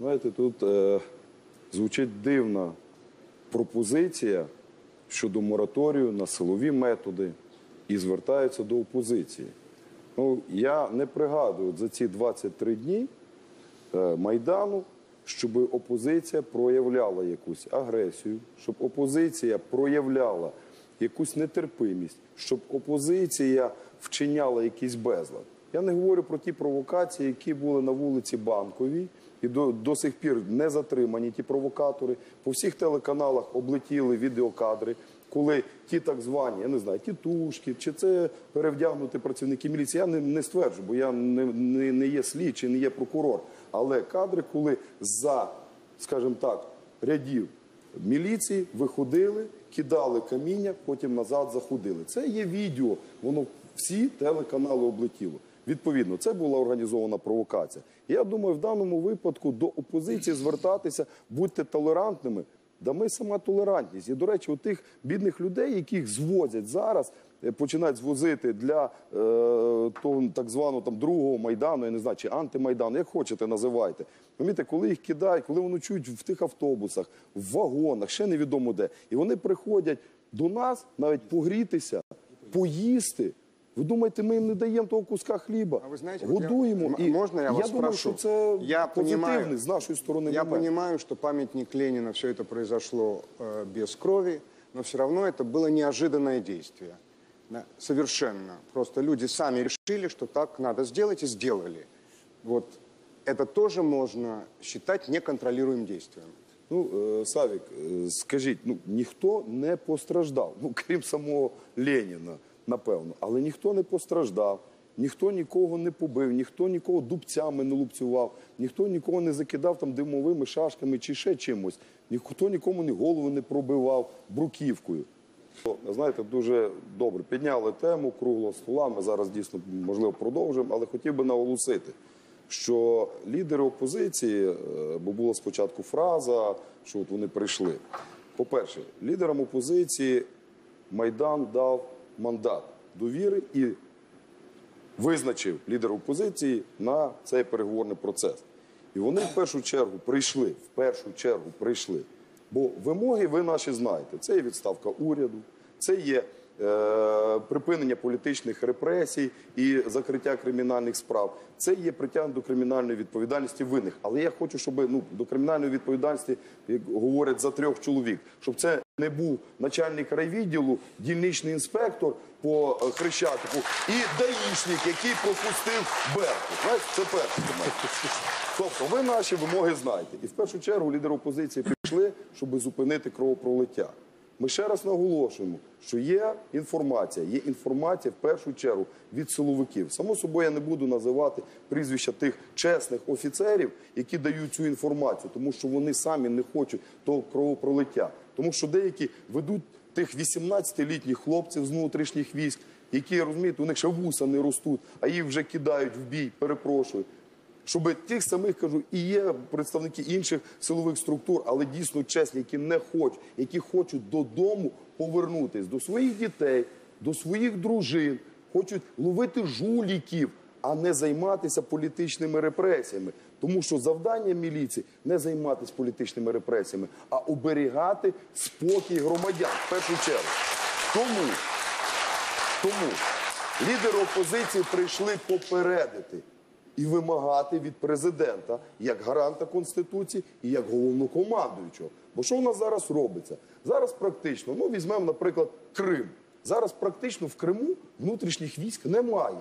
Знаєте, тут е, звучить дивна пропозиція щодо мораторію на силові методи і звертаються до опозиції. Ну, я не пригадую за ці 23 дні е, Майдану, щоб опозиція проявляла якусь агресію, щоб опозиція проявляла якусь нетерпимість, щоб опозиція вчиняла якийсь безлад. Я не говорю про ті провокації, які були на вулиці Банковій, і до, до сих пір не затримані ті провокатори. По всіх телеканалах облетіли відеокадри, коли ті так звані, я не знаю, тітушки, чи це перевдягнуті працівники міліції. Я не, не стверджу, бо я не, не, не є слідчий, не є прокурор. Але кадри, коли за, скажімо так, рядів міліції виходили, кидали каміння, потім назад заходили. Це є відео, воно всі телеканали облетіло. Відповідно, це була організована провокація. Я думаю, в даному випадку до опозиції звертатися, будьте толерантними. Да ми сама толерантність. І, до речі, у тих бідних людей, яких звозять зараз, е, починають звозити для е, того так званого там другого майдану, я не знаю, чи антимайдану, як хочете, називайте. Розумієте, коли їх кидають, коли вони чують в тих автобусах, в вагонах, ще невідомо де, і вони приходять до нас навіть погрітися, поїсти. Ви думаєте, ми їм не даємо того куска хліба? А ви знаєте, от я- годуємо. м- і можна я вас думаю, спрошу? що це Я позитивний понимаю- з нашої сторони. Я момент. понимаю, что памятник Ленина, все это произошло э, без крови, но все равно это было неожиданное действие. Да, Совершенно. Просто люди сами решили, что так надо сделать и сделали. Вот это тоже можно считать неконтролируемым действием. Ну, е, Савік, е, скажіть, ну ніхто не постраждав, ну крім самого Леніна, напевно, але ніхто не постраждав, ніхто нікого не побив, ніхто нікого дубцями не лупцював, ніхто нікого не закидав там димовими шашками чи ще чимось, ніхто нікому ні голову не пробивав бруківкою. Знаєте, дуже добре підняли тему круглого стола. Ми зараз дійсно можливо продовжимо, але хотів би наголосити, що лідери опозиції, е, бо була спочатку фраза, що от вони прийшли. По-перше, лідерам опозиції Майдан дав мандат довіри і визначив лідер опозиції на цей переговорний процес. І вони в першу чергу прийшли, в першу чергу прийшли. Бо вимоги ви наші знаєте. Це є відставка уряду, це є припинення політичних репресій і закриття кримінальних справ. Це є притягнення до кримінальної відповідальності винних. Але я хочу, щоб ну, до кримінальної відповідальності як говорять за трьох чоловік, щоб це не був начальник райвідділу, дільничний інспектор по е, хрещатику і даїшник, який пропустив Берку. Це перше. Тобто ви наші вимоги знаєте. І в першу чергу лідери опозиції прийшли, щоб зупинити кровопролиття. Ми ще раз наголошуємо, що є інформація. Є інформація в першу чергу від силовиків. Само собою я не буду називати прізвища тих чесних офіцерів, які дають цю інформацію, тому що вони самі не хочуть того кровопролиття. Тому що деякі ведуть тих 18-літніх хлопців з внутрішніх військ, які розумієте, у них ще вуса не ростуть, а їх вже кидають в бій. Перепрошую щоб тих самих кажу, і є представники інших силових структур, але дійсно чесні, які не хочуть, які хочуть додому повернутись до своїх дітей, до своїх дружин, хочуть ловити жуліків, а не займатися політичними репресіями. Тому що завдання міліції не займатися політичними репресіями, а оберігати спокій громадян в першу чергу. Тому тому лідери опозиції прийшли попередити і вимагати від президента як гаранта конституції і як головнокомандуючого. Бо що в нас зараз робиться? Зараз практично, ну візьмемо, наприклад, Крим. Зараз практично в Криму внутрішніх військ немає.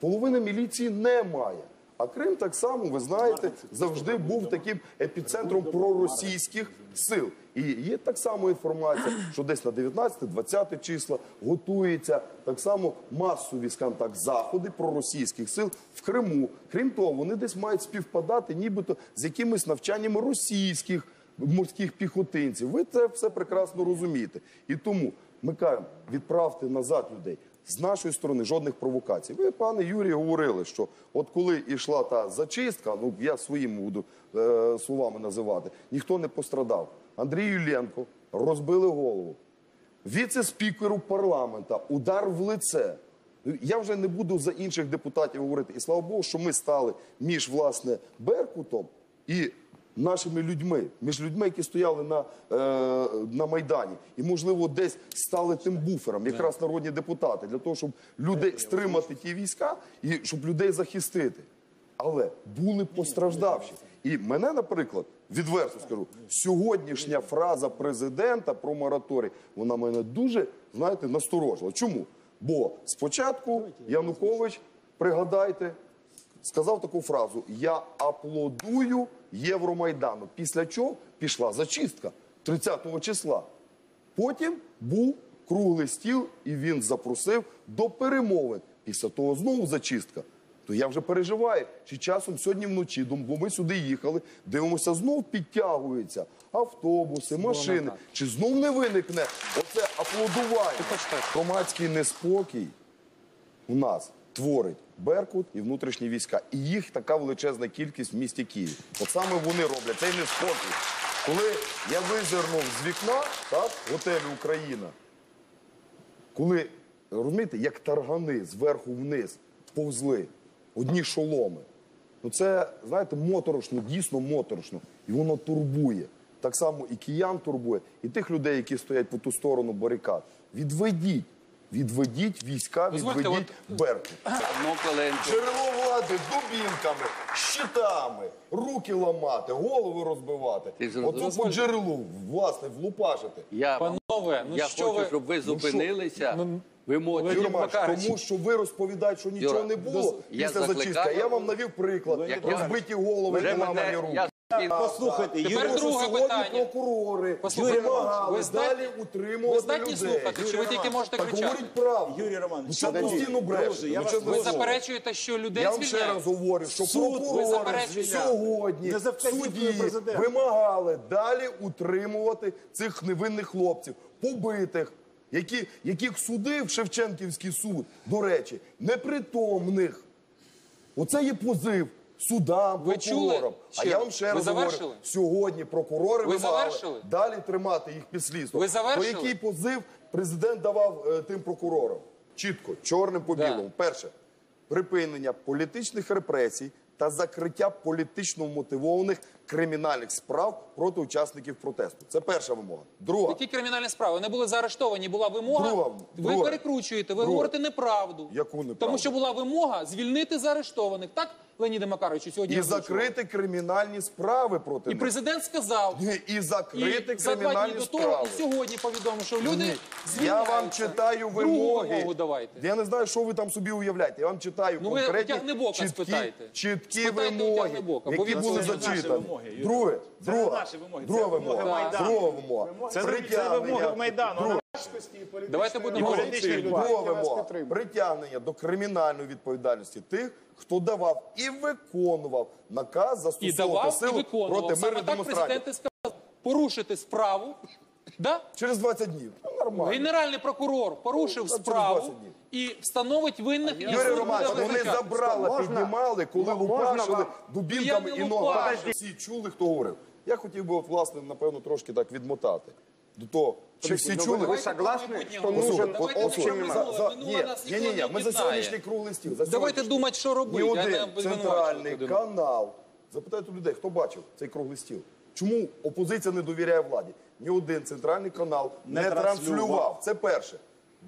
Половини міліції немає. А Крим так само, ви знаєте, завжди був таким епіцентром проросійських сил. І є так само інформація, що десь на 19-20 числа готується так само масові скажімо так, заходи проросійських сил в Криму. Крім того, вони десь мають співпадати, нібито з якимись навчаннями російських морських піхотинців. Ви це все прекрасно розумієте. І тому ми кажемо, відправте назад людей. З нашої сторони жодних провокацій. Ви, пане Юрій, говорили, що от коли йшла та зачистка, ну я своїми буду е, словами називати, ніхто не пострадав. Андрій Юленко розбили голову. Віце-спікеру парламента удар в лице. Я вже не буду за інших депутатів говорити. І слава Богу, що ми стали між власне Беркутом і нашими людьми, між людьми, які стояли на, е, на Майдані, і, можливо, десь стали тим буфером, якраз народні депутати, для того, щоб людей стримати ті війська і щоб людей захистити. Але були постраждавші. І мене, наприклад, відверто скажу, сьогоднішня фраза президента про мораторій, вона мене дуже, знаєте, насторожила. Чому? Бо спочатку Янукович, пригадайте, сказав таку фразу: Я аплодую Євромайдану. Після чого пішла зачистка 30-го числа. Потім був круглий стіл, і він запросив до перемовин. Після того знову зачистка. То я вже переживаю, чи часом сьогодні вночі, бо ми сюди їхали, дивимося, знов підтягуються автобуси, машини. Чи знов не виникне оце аплодування? Громадський неспокій у нас творить Беркут і внутрішні війська. І їх така величезна кількість в місті Києві. От саме вони роблять цей неспокій. Коли я визирнув з вікна, так, готелю Україна, коли розумієте, як таргани зверху вниз повзли одні шоломи. Ну це, знаєте, моторошно, дійсно моторошно. І воно турбує. Так само і киян турбує, і тих людей, які стоять по ту сторону барикад. Відведіть, відведіть війська, Дозвольте, відведіть Беркут. Ну. Джерело влади дубінками, щитами, руки ламати, голови розбивати. Ти? Оцю по джерелу, власне, влупашити. Я, Панове, ну я що хочу, ви- щоб ви зупинилися. Ну. Леонід Юрій Марч, Макарович. тому що ви розповідаєте, що нічого Юра, не було я після зачистки. А я вам навів приклад. Як я- Розбиті голови, Вже поламані мене, руки. я Послухайте, Тепер що друге сьогодні питання. прокурори Послухайте, вимагали ви здатні- далі ви утримувати здатні людей. слухати, чи ви тільки можете так кричати? говоріть правду. Юрій Романович, ну, що постійно брешете? Друже, я Ну, вас чесне Ви слово. заперечуєте, що людей Я вам ще раз говорю, що Суд, ви прокурори заперечуєте. сьогодні Не за вказівкою президента. вимагали далі утримувати цих невинних хлопців, побитих, які, яких судив Шевченківський суд, до речі, непритомних. Оце є позив судам, Ви чули? прокурорам. А я вам ще ви раз говорю, сьогодні прокурори Ви вимагали завершили? далі тримати їх під слідством. Ви завершили? По який позив президент давав е, тим прокурорам? Чітко, чорним по Да. Перше, припинення політичних репресій та закриття політично мотивованих кримінальних справ проти учасників протесту. Це перша вимога. Друга. Які кримінальні справи? Вони були заарештовані, була вимога. Друга- ви друга- перекручуєте, ви друга. говорите неправду. Яку неправду? Тому що була вимога звільнити заарештованих. Так, Леоніде Макаровичу, сьогодні І закрити кримінальні справи проти І них. президент сказав. Ні, І закрити І за два дні кримінальні до того, справи. і сьогодні повідомив, що люди Я звільняються. вам читаю Другу вимоги. вимогу давайте. Я не знаю, що ви там собі уявляєте. Я вам читаю Ну, ви конкретні Тягнебока чіткі, спитайте. чіткі Спитайте у вимоги, Тягнебока, бо які він були це не зачитані. Вимоги, Юрій. Друге, Це не друга, наші вимоги, друга це вимоги Майдану. друга вимога. Це, це Притягнення. вимоги Майдану. Давайте будемо політичних. Друга вимога підтримують. притягнення до кримінальної відповідальності тих, хто давав і виконував наказ І застосовувати давав, і силу виконував. проти Саме так демонстрантів. президент і сказав. Порушити справу. Да? Через 20 днів. Ну, нормально. Генеральний прокурор порушив Ну, через справу 20 днів. і встановить винних. і Юрій суд Романович, буде вони викликати. забрала, Можна? піднімали, коли Можна лупашили вам? дубінками Я і ногами. лупашу. Всі чули, хто говорив. Я хотів би, от, власне, напевно, трошки так відмотати. До того, чи всі Ну, чули? ви согласні, що Послухайте, нужен давайте От, за- минуле ні, нас ні, ні, ні, не ми за сьогоднішній круглий стіл. За Давайте сьогоднішній. думати, що Ні робити. а не один обвинувачувати центральний канал. Запитайте людей, хто бачив цей круглий стіл. Чому опозиція не довіряє владі? Ні один центральний канал не, Не транслював. Це перше.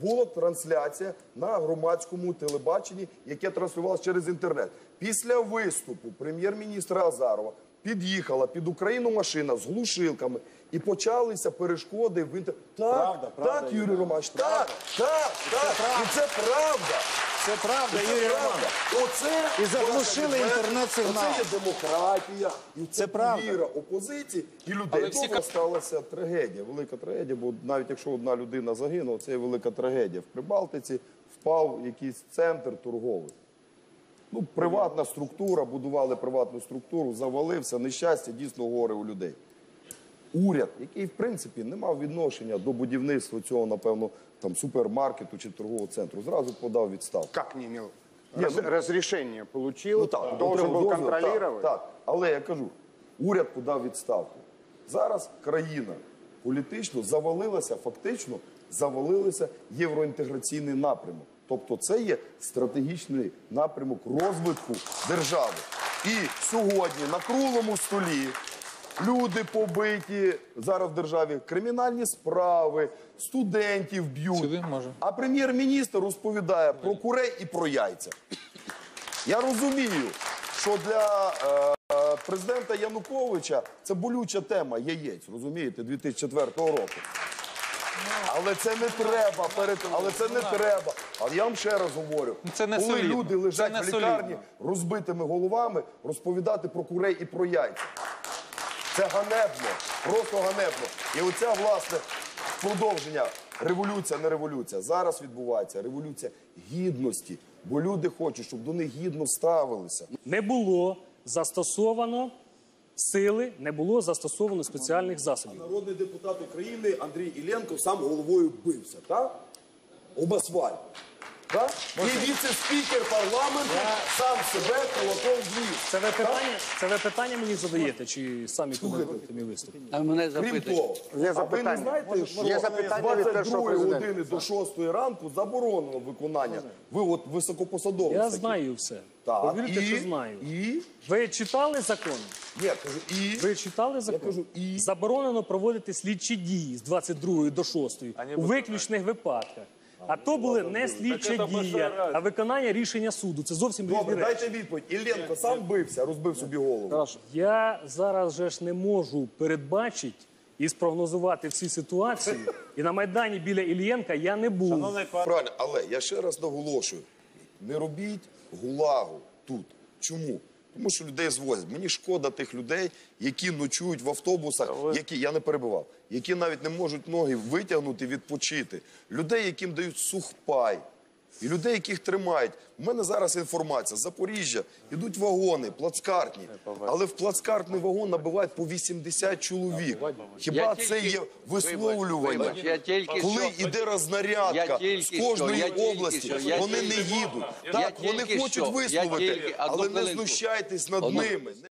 Була трансляція на громадському телебаченні, яке транслювалося через інтернет. Після виступу прем'єр-міністра Азарова під'їхала під Україну машина з глушилками і почалися перешкоди в інтер... Так, Правда, правда, так, Юрій Юрій Романович, так, так, так. І це правда. Це правда, Це Юрій. Романович. Оце І заглушили власне, інтернет-сигнал. Оце є демократія, і це, Це правда. довіра опозиції і людей. Але всі сталася трагедія, велика трагедія, бо навіть якщо одна людина загинула, це є велика трагедія. В Прибалтиці впав якийсь центр торговий. Ну, приватна структура, будували приватну структуру, завалився, нещастя дійсно горе у людей. Уряд, який в принципі не мав відношення до будівництва цього, напевно, там супермаркету чи торгового центру, зразу подав відставку. Как не Раз- ну- разрешение получил, Ну так, должен был дозвіл, контролировать. Так, так. Але я кажу, уряд подав відставку. Зараз країна політично завалилася, фактично завалилися євроінтеграційний напрямок. Тобто це є стратегічний напрямок розвитку держави. І сьогодні на круглому столі люди побиті зараз в державі, кримінальні справи, студентів б'ють. Сюди може. А прем'єр-міністр розповідає про курей і про яйця. Я розумію, що для е, президента Януковича це болюча тема яєць, розумієте, 2004 року. Але це не треба перед, але це не треба. А я вам ще раз говорю, Ну, це не коли солідно. люди лежать Це не в лікарні розбитими головами, розповідати про курей і про яйця. Це ганебно, просто ганебно. І оця, власне, продовження. Революція, не революція. Зараз відбувається революція гідності. Бо люди хочуть, щоб до них гідно ставилися. не було застосовано сили, не було застосовано спеціальних засобів. Народний депутат України Андрій Ілленко сам головою бився, так? Об асфальт. Так? І віце-спікер парламенту сам себе кулаком зніс. Це ви питання, це ви питання мені задаєте, чи самі коментуєте мій виступ? А мене Крім запитують. того, Є а ви не запитання. знаєте, що Є з запитання від 22 першого президента. години до 6 ранку заборонено виконання. Ви от високопосадовець. Я такий. знаю все. Так. Повірте, і, що знаю. І? Ви читали закон? Ні, кажу, і? Ви читали закон? кажу, і? Заборонено проводити слідчі дії з 22 до 6 у виключних випадках. А то були не слідча дія, а виконання рішення суду. Це зовсім різні Добре, речі. дайте відповідь. Ілленко сам бився, розбив собі голову. Я зараз же ж не можу передбачити і спрогнозувати всі ситуації. І на майдані біля Ільєнка я не був. Правильно, але я ще раз наголошую: не робіть гулагу тут. Чому? Тому що людей звозять. Мені шкода тих людей, які ночують в автобусах, які я не перебував, які навіть не можуть ноги витягнути, відпочити. Людей, яким дають сухпай. І людей, яких тримають. У мене зараз інформація. Запоріжжя йдуть вагони, плацкартні. Але в плацкартний вагон набивають по 80 чоловік. Хіба це є висловлювання? Коли йде рознарядка з кожної області, вони не їдуть. Так, вони хочуть висловити, але не знущайтесь над ними.